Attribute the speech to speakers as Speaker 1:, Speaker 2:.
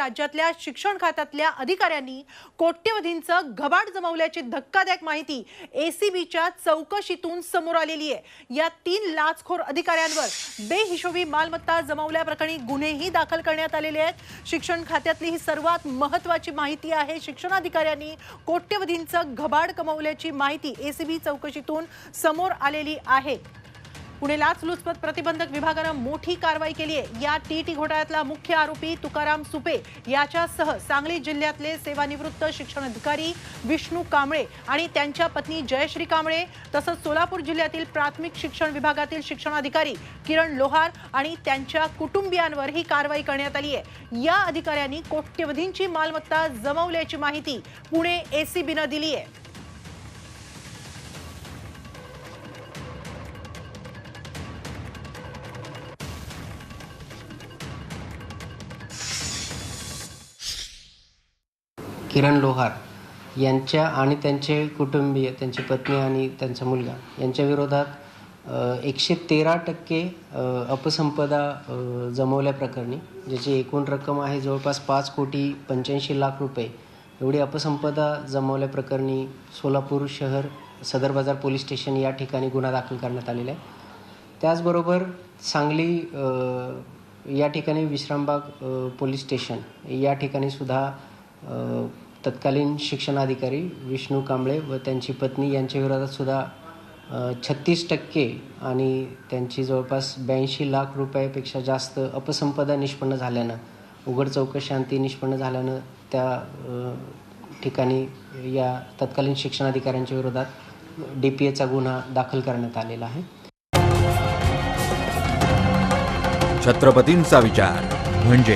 Speaker 1: राज्यातल्या शिक्षण खात्यातल्या अधिकाऱ्यांनी कोट्यवधींचं घबाड जमवल्याची धक्कादायक माहिती एसीबीच्या चौकशीतून समोर आलेली आहे. या तीन लाचखोर अधिकाऱ्यांवर बेहिशोबी मालमत्ता जमवल्याप्रकरणी गुन्हेही दाखल करण्यात आलेले आहेत. शिक्षण खात्यातली ही सर्वात महत्वाची माहिती आहे. शिक्षणाधिकाऱ्यांनी कोट्यवधींचं घबाड कमवल्याची माहिती एसीबी चौकशीतून समोर आलेली आहे. पुणे लाचलुचपत प्रतिबंधक विभागानं मोठी कारवाई केली आहे. या टीटी घोटाळ्यातला मुख्य आरोपी तुकाराम सुपे याच्यासह सांगली जिल्ह्यातले सेवानिवृत्त शिक्षण अधिकारी विष्णू कांबळे आणि त्यांच्या पत्नी जयश्री कांबळे तसंच सोलापूर जिल्ह्यातील प्राथमिक शिक्षण विभागातील शिक्षणाधिकारी किरण लोहार आणि त्यांच्या कुटुंबियांवर ही कारवाई करण्यात आली आहे. या अधिकाऱ्यांनी कोट्यवधींची मालमत्ता जमवल्याची माहिती पुणे एसीबीनं दिली आहे.
Speaker 2: किरण लोहार यांच्या आणि त्यांचे कुटुंबीय त्यांची पत्नी आणि त्यांचा मुलगा यांच्या विरोधात एकशे तेरा टक्के अपसंपदा जमवल्याप्रकरणी ज्याची एकूण रक्कम आहे जवळपास पाच कोटी पंच्याऐंशी लाख रुपये एवढी अपसंपदा जमवल्याप्रकरणी सोलापूर शहर सदर बाजार पोलीस स्टेशन या ठिकाणी गुन्हा दाखल करण्यात आलेला आहे. त्याचबरोबर सांगली या ठिकाणी विश्रामबाग पोलीस स्टेशन या ठिकाणी सुद्धा तत्कालीन शिक्षणाधिकारी विष्णू कांबळे व त्यांची पत्नी यांच्या विरोधात सुद्धा छत्तीस टक्के आणि त्यांची जवळपास ब्याऐंशी लाख रुपयापेक्षा जास्त अपसंपदा निष्पन्न झाल्यानं उघड चौकशांती निष्पन्न झाल्यानं त्या ठिकाणी या तत्कालीन शिक्षणाधिकाऱ्यांच्या विरोधात डी पी एचा गुन्हा दाखल करण्यात आलेला आहे.
Speaker 3: छत्रपतींचा विचार म्हणजे